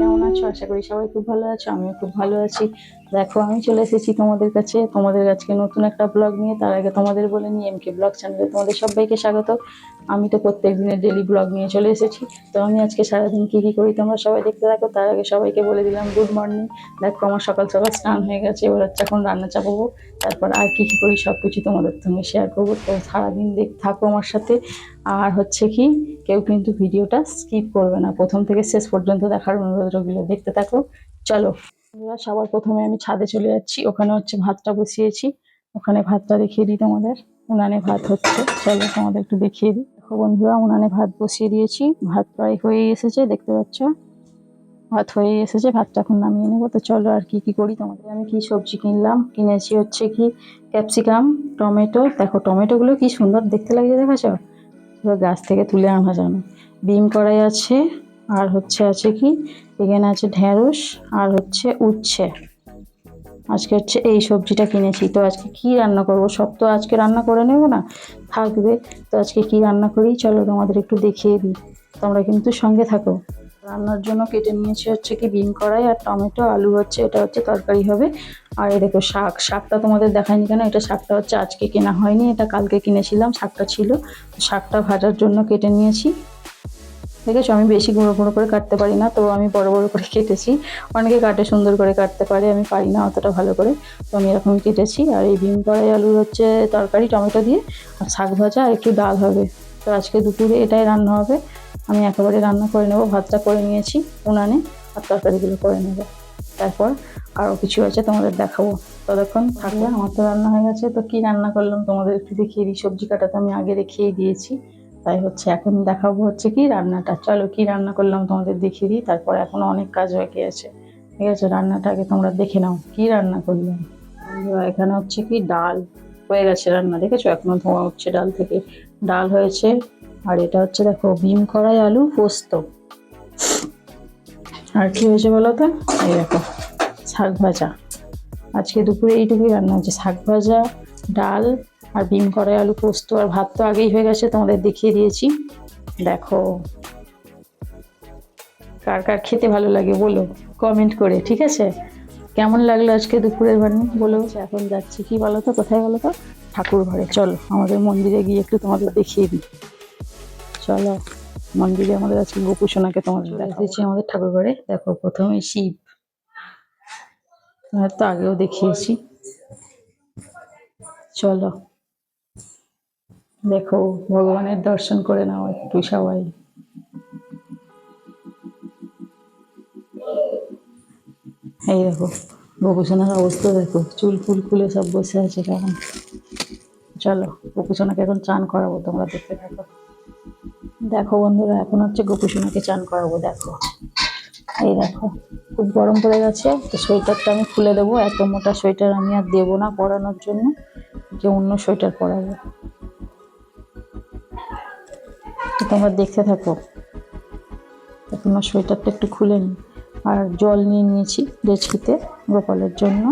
কেমন আছো? আশা করি সবাই খুব ভালো আছো, আমিও খুব ভালো আছি। দেখো, আমি চলে এসেছি তোমাদের কাছে। তোমাদের আজকে নতুন একটা ব্লগ নিয়ে। তার আগে তোমাদের বলে নিই এমকে ব্লগ চ্যানেলে তোমাদের সবাইকে স্বাগত। আমি তো প্রত্যেক দিনের ডেলি ব্লগ নিয়ে চলে এসেছি। তো আমি আজকে সারাদিন কি কি করি তোমরা সবাই দেখতে থাকো। তার আগে সবাইকে বলে দিলাম গুড মর্নিং দেখো, আমার সকাল সকাল স্নান হয়ে গেছে। এবার হচ্ছে এখন রান্না চাপাবো। তারপর আর কি কি করি সব কিছু তোমাদের সঙ্গে শেয়ার করব। তো সারাদিন দেখ থাকো আমার সাথে। আর হচ্ছে কি, কেউ কিন্তু ভিডিওটা স্কিপ করবে না। প্রথম থেকে শেষ পর্যন্ত দেখার অনুরোধ রইল। দেখতে থাকো। চলো। সবার প্রথমে আমি ছাদে চলে যাচ্ছি। ওখানে হচ্ছে ভাতটা বসিয়েছি। ওখানে ভাতটা দেখিয়ে দিই তোমাদের। উনানে ভাত হচ্ছে। চলো তোমাদের একটু দেখিয়ে দিই। দেখো বন্ধুরা, উনানে ভাত বসিয়ে দিয়েছি। ভাত প্রায় হয়ে এসেছে, দেখতে পাচ্ছ? ভাত হয়ে এসেছে, ভাতটা এখন নামিয়ে নেব। তো চলো আর কি কি করি তোমাদের? আমি কি সবজি কিনলাম? কিনেছি হচ্ছে কি ক্যাপসিকাম, টমেটো। দেখো টমেটোগুলো কি সুন্দর দেখতে লাগছে, দেখেছ? পুরো গাছ থেকে তুলে আনা যাবে বিম কড়াই আছে, আর হচ্ছে আছে কি? এখানে আছে ঢেঁড়স, আর হচ্ছে উচ্ছে। আজকে হচ্ছে এই সবজিটা কিনেছি। তো আজকে কি রান্না করব? সব তো আজকে রান্না করে নেব না, থাকবে। তো আজকে কি রান্না করি? চলো তোমাদের একটু দেখিয়ে দিই। তোমরা কিন্তু সঙ্গে থাকো। রান্নার জন্য কেটে নিয়েছি হচ্ছে কি বিন কড়াই আর টমেটো, আলু হচ্ছে, এটা হচ্ছে তরকারি হবে। আর এই দেখো শাক, শাকটা তোমাদের দেখায়নি কেন? এটা শাকটা হচ্ছে আজকে কেনা হয়নি, এটা কালকে কিনেছিলাম, শাকটা ছিল। শাকটা ভাজার জন্য কেটে নিয়েছি। দেখেছ? আমি বেশি গুঁড়ো গুঁড়ো করে কাটতে পারি না, তো আমি বড় বড় করে কেটেছি। অনেকে কাটে, সুন্দর করে কাটতে পারে, আমি পারি না অতটা ভালো করে। তো আমি এরকম কেটেছি। আর এই বিম কড়াই আলুর হচ্ছে তরকারি, টমেটো দিয়ে, আর শাক ভাজা আর একটু ডাল হবে। তো আজকে দুপুরে এটাই রান্না হবে। আমি একেবারে রান্না করে নেব, ভাতটা করে নিয়েছি উনানে আর তরকারিগুলো করে নেব। তারপর আরও কিছু আছে তোমাদের দেখাবো। ততক্ষণ থাকলে আমার তো রান্না হয়ে গেছে। তো কি রান্না করলাম তোমাদের একটু দেখিয়ে দিই। সবজি কাটা তো আমি আগে দেখিয়ে দিয়েছি। তাই হচ্ছে এখন দেখাবো হচ্ছে কি রান্নাটা। চলো কি রান্না করলাম তোমাদের দেখিয়ে দিই। তারপর এখনও অনেক কাজ বাকি আছে। ঠিক আছে, রান্নাটা আগে তোমরা দেখে নাও। কি রান্না করলাম? এখানে হচ্ছে কি ডাল হয়ে গেছে রান্না। দেখেছ? এখনও ধোঁয়া হচ্ছে। ডাল থেকে ডাল হয়েছে। আর এটা হচ্ছে দেখো বিম কড়াই আলু পোস্ত। আর কি হয়েছে বলো তো? এই দেখো, শাক ভাজা। আজকে দুপুরে এইটুকুই রান্না হচ্ছে শাক ভাজা, ডাল আর বিম কড়াই আলু পোস্ত। আর ভাত তো আগেই হয়ে গেছে, তোমাদের দেখিয়ে দিয়েছি। দেখো, কার কার খেতে ভালো লাগে বলো কমেন্ট করে, ঠিক আছে? কেমন লাগল আজকে দুপুরের বানি বলো? এখন যাচ্ছি, কি বলো তো, কোথায় বলো তো? ঠাকুর ঘরে, চলো, আমাদের মন্দিরে গিয়ে একটু তোমাদের দেখিয়ে দিই। চলো মন্দিরে আমাদের আজকে গোপুসোনাকে তোমাদের দেখাচ্ছি আমাদের ঠাকুর ঘরে দেখো প্রথমে শিব। হয়তো আগেও দেখিয়েছি। চলো। দেখো ভগবানের দর্শন করে নাও একটু সবাই। এই দেখো গোপুসোনার অবস্থা দেখো। চুল ফুল খুলে সব বসে আছে কেমন। চলো গোপুসোনাকে এখন চান করাবো তোমরা দেখতে থাকো। দেখো বন্ধুরা, এখন হচ্ছে গোপুসোনাকে চান করাবো, দেখো। এই দেখো, খুব গরম পড়ে গেছে, তো সোয়েটারটা আমি খুলে দেবো, এত মোটা সোয়েটার আমি আর দেবো না পরানোর জন্য, যে অন্য সোয়েটার পরাবো। তোমরা দেখতে থাকো। তোমার সোয়েটারটা একটু খুলে নিই আর জল নিয়ে নিয়েছি ডেচকিতে গোপালের জন্য।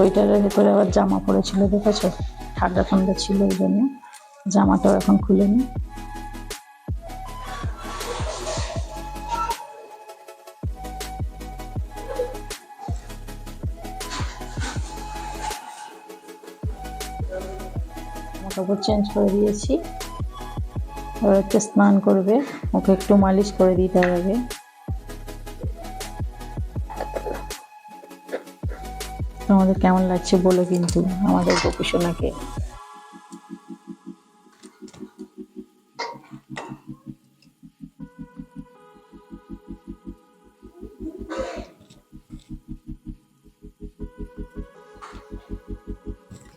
সোয়েটারের ভেতরে আবার জামা পড়েছিল, দেখেছ? ঠান্ডা ঠান্ডা ছিল ওই জন্য। জামাটাও এখন খুলে নি কাপড় চেঞ্জ করে দিয়েছি। এবার হচ্ছে স্নান করবে, ওকে একটু মালিশ করে দিতে হবে। তোমাদের কেমন লাগছে বলো কিন্তু আমাদের গোপুসোনাকে।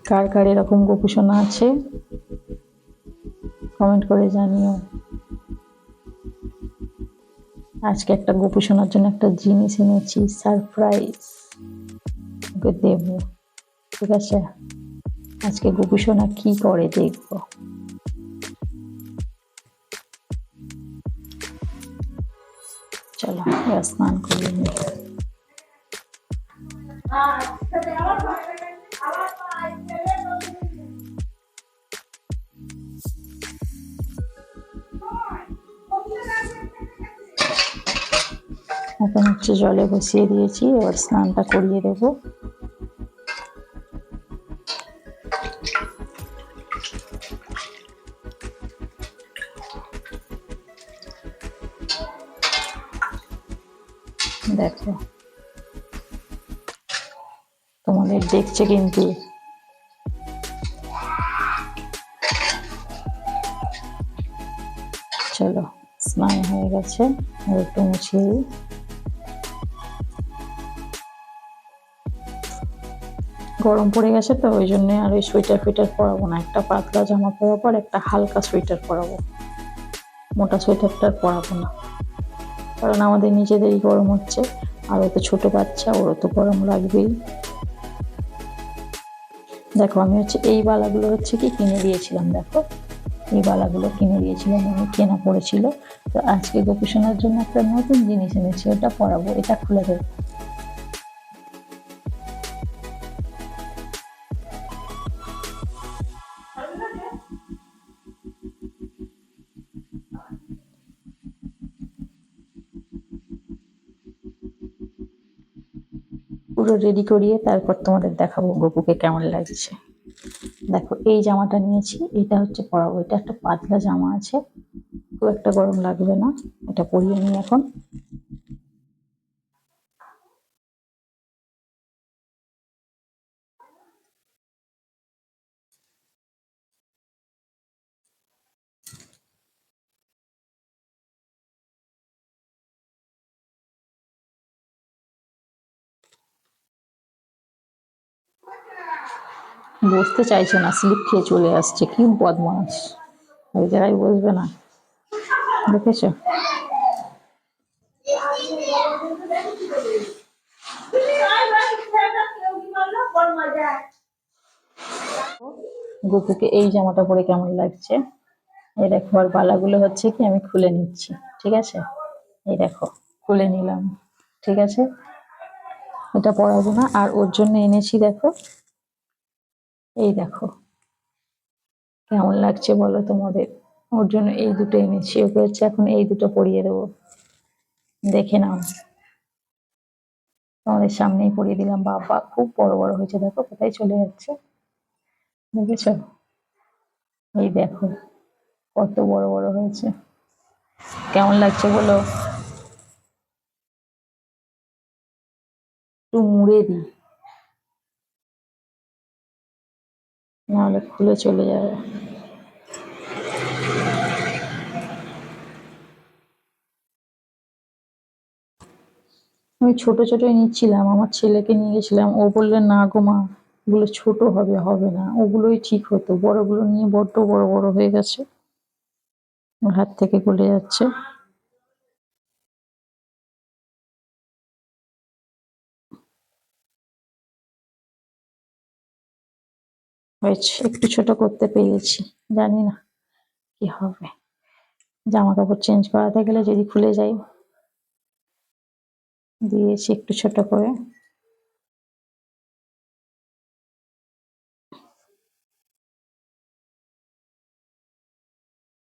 কার কার এরকম গোপুসোনা আছে? কমেন্ট করে জানিও। আজকে একটা গোপুসোনার জন্য একটা জিনিস এনেছি, সারপ্রাইজ। ওকে দেবো। ঠিক আছে? আজকে গোপুসোনা কি করে দেখব? চলো স্নান নিই এখন হচ্ছে জলে বসিয়ে দিয়েছি, এবার স্নানটা করিয়ে দেবো। দেখছে কিন্তু। চলো, স্নান হয়ে গেছে একটু মুছে গরম পড়ে গেছে তো, ওই জন্য আর ওই সোয়েটার ফুইটার পরাবো না। একটা পাতলা জামা পরার পর একটা হালকা সোয়েটার পরাবো। মোটা সোয়েটারটা পরাবো না। কারণ আমাদের নিজেদেরই গরম হচ্ছে, আর ও তো ছোট বাচ্চা, ওরও তো গরম লাগবেই। দেখো, আমি হচ্ছে এই বালাগুলো হচ্ছে কি কিনে দিয়েছিলাম, দেখো। এই বালাগুলো কিনে দিয়েছিলাম আমি কেনা পড়েছিল। তো আজকে গোপীষণার জন্য একটা নতুন জিনিস এনেছি, ওটা পরাবো, এটা খুলে দেবো পুরো রেডি করিয়ে তারপর তোমাদের দেখাবো গপুকে কেমন লাগছে। দেখো, এই জামাটা নিয়েছি, এটা হচ্ছে পরাবো। এটা একটা পাতলা জামা আছে, খুব একটা গরম লাগবে না, এটা পরিয়ে নিই এখন। বসতে চাইছে না, স্লিপ খেয়ে চলে আসছে। কি বদমাস ওই জায়গায় বসবে না। দেখেছ? গোপুকে এই জামাটা পরে কেমন লাগছে? এই দেখো, আর বালাগুলো হচ্ছে কি আমি খুলে নিচ্ছি, ঠিক আছে? এই দেখো, খুলে নিলাম, ঠিক আছে? এটা পরাবো না। আর ওর জন্য এনেছি, দেখো এই দেখো। কেমন লাগছে বলো তোমাদের? ওর জন্য এই দুটো এনেছি, ওকে হচ্ছে এখন এই দুটো পরিয়ে দেবো। দেখে নাও। তোমাদের সামনেই পরিয়ে দিলাম। বাবা, খুব বড় বড় হয়েছে। দেখো, কোথায় চলে যাচ্ছে। দেখেছ? এই দেখো, কত বড় বড় হয়েছে। কেমন লাগছে বলো? একটু মুড়ে দিই। নাহলে খুলে চলে যাবে। আমি ছোট ছোটই নিচ্ছিলাম, আমার ছেলেকে নিয়ে গেছিলাম। ও বললে, না গো মা, ওগুলো ছোট হবে হবে না। ওগুলোই ঠিক হতো। বড়গুলো নিয়ে বড্ড বড় বড় হয়ে গেছে। হাত থেকে গলে যাচ্ছে। হয়েছে। একটু ছোট করতে পেরেছি, জানি না কি হবে। জামা কাপড় চেঞ্জ করাতে গেলে যদি খুলে যাই, দিয়েছি একটু ছোট করে।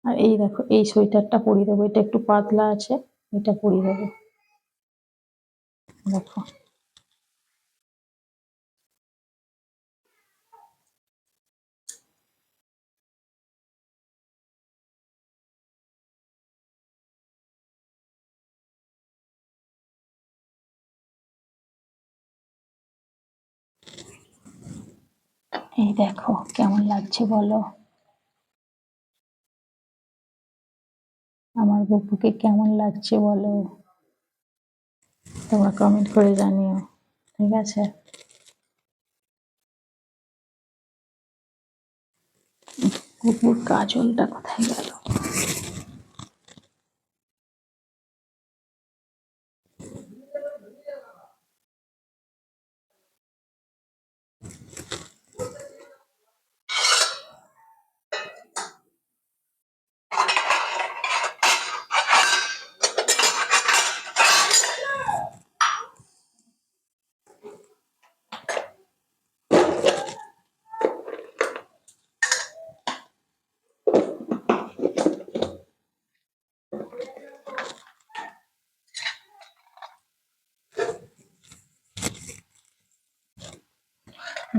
আর এই দেখো, এই সোয়েটারটা পরিয়ে দেবো। এটা একটু পাতলা আছে, এটা পরিয়ে দেবো। দেখো। এই দেখো, কেমন লাগছে বলো? আমার বপুকে কেমন লাগছে বলো? তোমরা কমেন্ট করে জানিও, ঠিক আছে? কুকুর কাজলটা কোথায় গেল?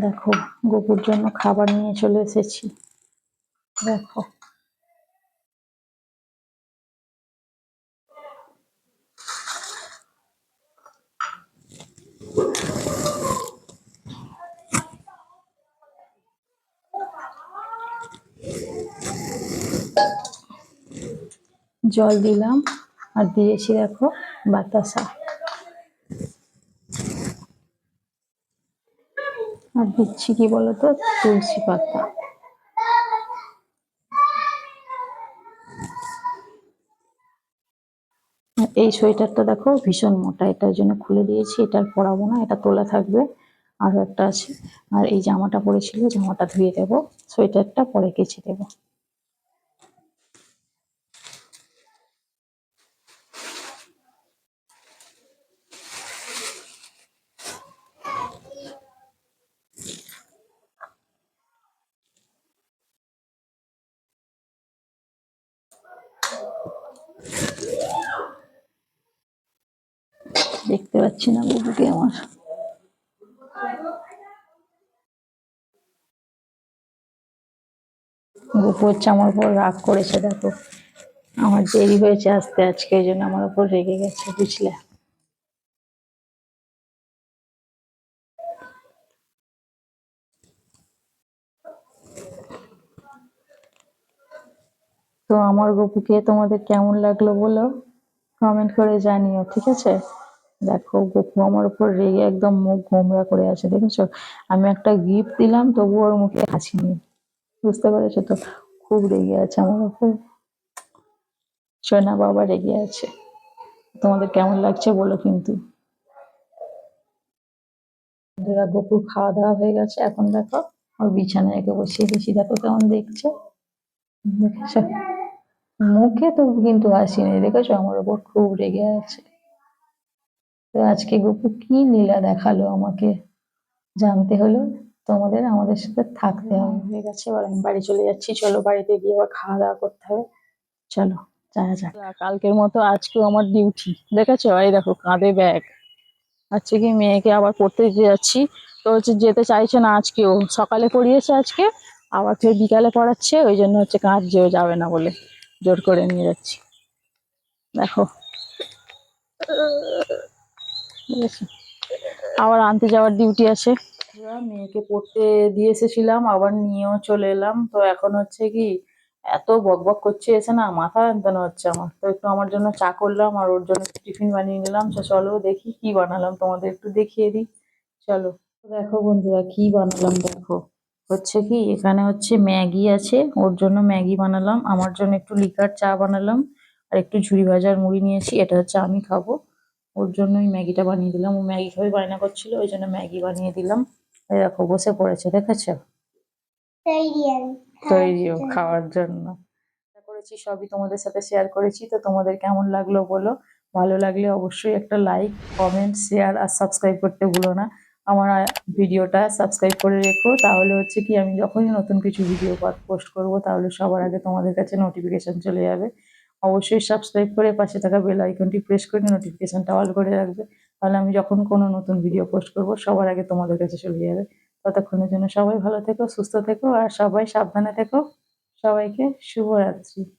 দেখো গপুর জন্য খাবার নিয়ে চলে এসেছি। দেখো। জল দিলাম আর দিয়েছি দেখো বাতাসা। আর দিচ্ছি কি বলতো? তুলসী পাতা। এই সোয়েটারটা দেখো ভীষণ মোটা, এটার জন্য খুলে দিয়েছি, এটার পরাবো না, এটা তোলা থাকবে, আরও একটা আছে। আর এই জামাটা পরেছিল, জামাটা ধুয়ে দেবো, সোয়েটারটা পরে কেচে দেবো। দেখতে পাচ্ছি না বুবুকে আমার। বুবু হচ্ছে আমার উপর রাগ করেছে, দেখো। আমার দেরি হয়েছে আসতে, আজকে এই জন্য আমার উপর রেগে গেছে, বুঝলে? তো আমার গপুকে তোমাদের কেমন লাগল বলো? কমেন্ট করে জানিও, ঠিক আছে? দেখো, গপু আমার উপর রেগে একদম মুখ গোমরা করে আছে, দেখেছ? আমি একটা গিফট দিলাম, তবু ওর মুখে হাসি বুঝতে পেরেছ তো? খুব রেগে আছে আমার উপর। সোনা বাবা রেগে আছে। তোমাদের কেমন লাগছে বলো কিন্তু। বন্ধুরা খাওয়া দাওয়া হয়ে গেছে। এখন দেখো, ওর বিছানায় একে বসিয়ে দিয়েছি। দেখো কেমন দেখছে। দেখেছ? মুখে তো কিন্তু হাসি নেই, দেখেছ? আমার উপর খুব রেগে আছে। তো আজকে গপু কি লীলা দেখাল আমাকে জানতে হলো। তোমাদের আমাদের সাথে থাকতে হবে। হয়ে গেছে এবার আমি বাড়ি চলে যাচ্ছি। চলো বাড়িতে গিয়ে আবার খাওয়া দাওয়া করতে হবে। চলো যাওয়া যাক। কালকের মতো আজকেও আমার ডিউটি দেখেছ? এই দেখো কাঁধে ব্যাগ আজকে কি মেয়েকে আবার পড়তে দিতে যাচ্ছি। তো হচ্ছে যেতে চাইছে না আজকেও সকালে পড়িয়েছে আজকে আবার ফের বিকালে পড়াচ্ছে ওই জন্য হচ্ছে কাজ যেও যাবে না বলে জোর করে নিয়ে যাচ্ছি। দেখো। আবার আনতে যাওয়ার ডিউটি আছে। মেয়েকে পড়তে দিয়ে এসেছিলাম, আবার নিয়েও চলে এলাম। তো এখন হচ্ছে কি, এত বকবক করছে, এসে না মাথা যন্ত্রণা হচ্ছে আমার। তো একটু আমার জন্য চা করলাম, আর ওর জন্য টিফিন বানিয়ে নিলাম। তো চলো দেখি কি বানালাম, তোমাদের একটু দেখিয়ে দিই। চলো। দেখো বন্ধুরা, কি বানালাম দেখো। হচ্ছে কি, এখানে হচ্ছে ম্যাগি আছে, ওর জন্য ম্যাগি বানালাম। আমার জন্য একটু লিকার চা বানালাম, আর একটু ঝুড়ি ভাজার মুড়ি নিয়েছি, এটা হচ্ছে আমি খাব। ওর জন্যই ম্যাগিটা বানিয়ে দিলাম। ও ম্যাগি খাবে বায়না করছিল ওই জন্য ম্যাগি বানিয়ে দিলাম। দেখো বসে পড়েছে দেখেছ? তৈরিও খাওয়ার জন্য। করেছি সবই তোমাদের সাথে শেয়ার করেছি। তো তোমাদের কেমন লাগল বলো? ভালো লাগলে অবশ্যই একটা লাইক কমেন্ট শেয়ার আর সাবস্ক্রাইব করতে ভুলো না। আমার ভিডিওটা সাবস্ক্রাইব করে রেখো। তাহলে হচ্ছে কি আমি যখনই নতুন কিছু ভিডিও পোস্ট করব তাহলে সবার আগে তোমাদের কাছে নোটিফিকেশন চলে যাবে। অবশ্যই সাবস্ক্রাইব করে পাশে থাকা বেল আইকনটি প্রেস করে নোটিফিকেশনটা অল করে রাখবে। তাহলে আমি যখন কোনো নতুন ভিডিও পোস্ট করব, সবার আগে তোমাদের কাছে চলে যাবে। ততক্ষণের জন্য সবাই ভালো থেকো, সুস্থ থেকো, আর সবাই সাবধানে থেকো। সবাইকে শুভরাত্রি।